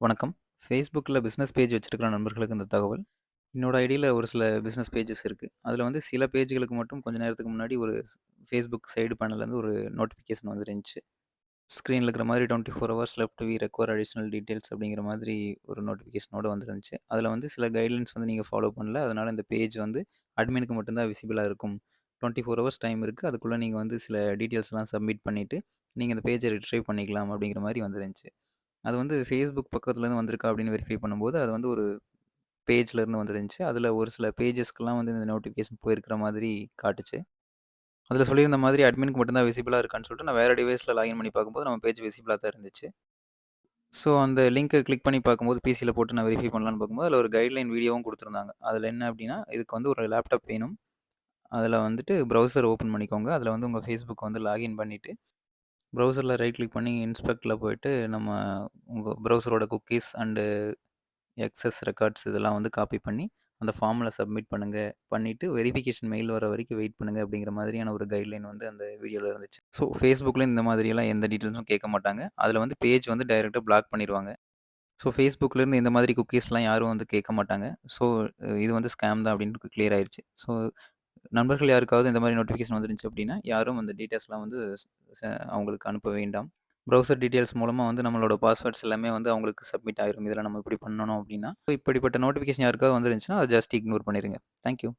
வணக்கம். ஃபேஸ்புக்கில் business page வச்சுருக்கிற நண்பர்களுக்கு இந்த தகவல். என்னோட ஐடியில் ஒரு சில பிஸ்னஸ் பேஜஸ் இருக்குது அதில் வந்து சில பேஜ்களுக்கு மட்டும் கொஞ்ச நேரத்துக்கு முன்னாடி ஒரு ஃபேஸ்புக் சைடு பேனல்லேருந்து ஒரு நோட்டிஃபிகேஷன் வந்துருந்துச்சு. ஸ்க்ரீனில் இருக்கிற மாதிரி 24 hours left we require additional details அப்படிங்கிற மாதிரி ஒரு நோட்டிஃபிகேஷனோட வந்துருந்துச்சு. அதில் வந்து சில கைட்லைன்ஸ் வந்து நீங்கள் ஃபாலோ பண்ணல. அதனால் இந்த பேஜ் வந்து அட்மினுக்கு மட்டும்தான் விசிபிளாக இருக்கும் டுவெண்ட்டி ஃபோர் ஹவர்ஸ் டைம் இருக்கு. அதுக்குள்ளே நீங்கள் வந்து சில டீட்டெயில்ஸ்லாம் சப்மிட் பண்ணிவிட்டு நீங்கள் இந்த பேஜை ரிட்ரைவ் பண்ணிக்கலாம் அப்படிங்கிற மாதிரி வந்துருந்துச்சு. அது வந்து Facebook பக்கத்துலேருந்து வந்திருக்கா அப்படின்னு வெரிஃபை பண்ணும்போது, அது வந்து ஒரு பேஜ்லேருந்து வந்துருந்துச்சு. அதுல ஒரு சில பேஜஸ்க்குலாம் வந்து இந்த நோட்டிஃபிகேஷன் போயிருக்கிற மாதிரி காட்டுச்சு. அதுல சொல்லியிருந்த மாதிரி அட்மினுக்கு மட்டும் தான் விசிபிளா இருக்கான்னு சொல்லிட்டு நான் வேற டிவைஸ்ல லாகின் பண்ணி பார்க்கும்போது நம்ம பேஜ் விசிபிளா தான் இருந்துச்சு. ஸோ அந்த லிங்க கிளிக் பண்ணி பார்க்கும்போது பிசில போட்டு நான் வெரிஃபை பண்ணலான்னு பார்க்கும்போது, அதில் ஒரு கைட்லைன் வீடியோவும் குடுத்துருந்தாங்க. அதில் என்ன அப்படின்னா, இதுக்கு வந்து ஒரு லேப்டாப் வேணும். அதில் வந்துட்டு ப்ரௌசர் ஓப்பன் பண்ணிக்கோங்க. அதில் வந்து உங்க Facebook வந்து லாகின் பண்ணிட்டு, ப்ரௌசர்ல ரைட் கிளிக் பண்ணி இன்ஸ்பெக்ட்ல போயிட்டு நம்ம உங்க ப்ரௌசரோட குக்கீஸ் அண்டு எக்ஸஸ் ரெக்கார்ட்ஸ் இதெல்லாம் வந்து காப்பி பண்ணி, அந்த ஃபார்ம்ல சப்மிட் பண்ணுங்க. பண்ணிட்டு வெரிஃபிகேஷன் மெயில் வர வரைக்கும் வெயிட் பண்ணுங்க அப்படிங்கிற மாதிரியான ஒரு கைட்லைன் வந்து அந்த வீடியோல இருந்துச்சு. ஸோ Facebookல இந்த மாதிரியெல்லாம் எந்த டீட்டெயில்ஸும் கேட்க மாட்டாங்க. அதுல வந்து பேஜ் வந்து டைரக்ட்டா பிளாக் பண்ணிருவாங்க. ஸோ Facebookலேருந்து இந்த மாதிரி குக்கீஸ்லாம் யாரும் வந்து கேட்க மாட்டாங்க. ஸோ இது வந்து ஸ்கேம் தான் அப்படின்னு கிளியர் ஆயிருச்சு. ஸோ நண்பர்கள் யாருக்காவது இந்த மாதிரி நோட்டிஃபிகேஷன் வந்துருந்துச்சு அப்படின்னா, யாரும் அந்த டீட்டெயில்ஸ்லாம் வந்து ச அவங்களுக்கு அனுப்ப வேண்டாம். ப்ரௌசர் டீட்டெயில்ஸ் மூலமாக வந்து நம்மளோட பாஸ்வேர்ட்ஸ் எல்லாமே வந்து அவங்களுக்கு சப்மிட் ஆயிரும். இதில் நம்ம இப்படி பண்ணணும் அப்படின்னா, இப்படிப்பட்ட நோட்டிஃபிகேஷன் யாருக்காவது வந்துருந்துச்சுன்னா, அதை ஜஸ்ட் இக்னோர் பண்ணிடுங்க தேங்க் யூ.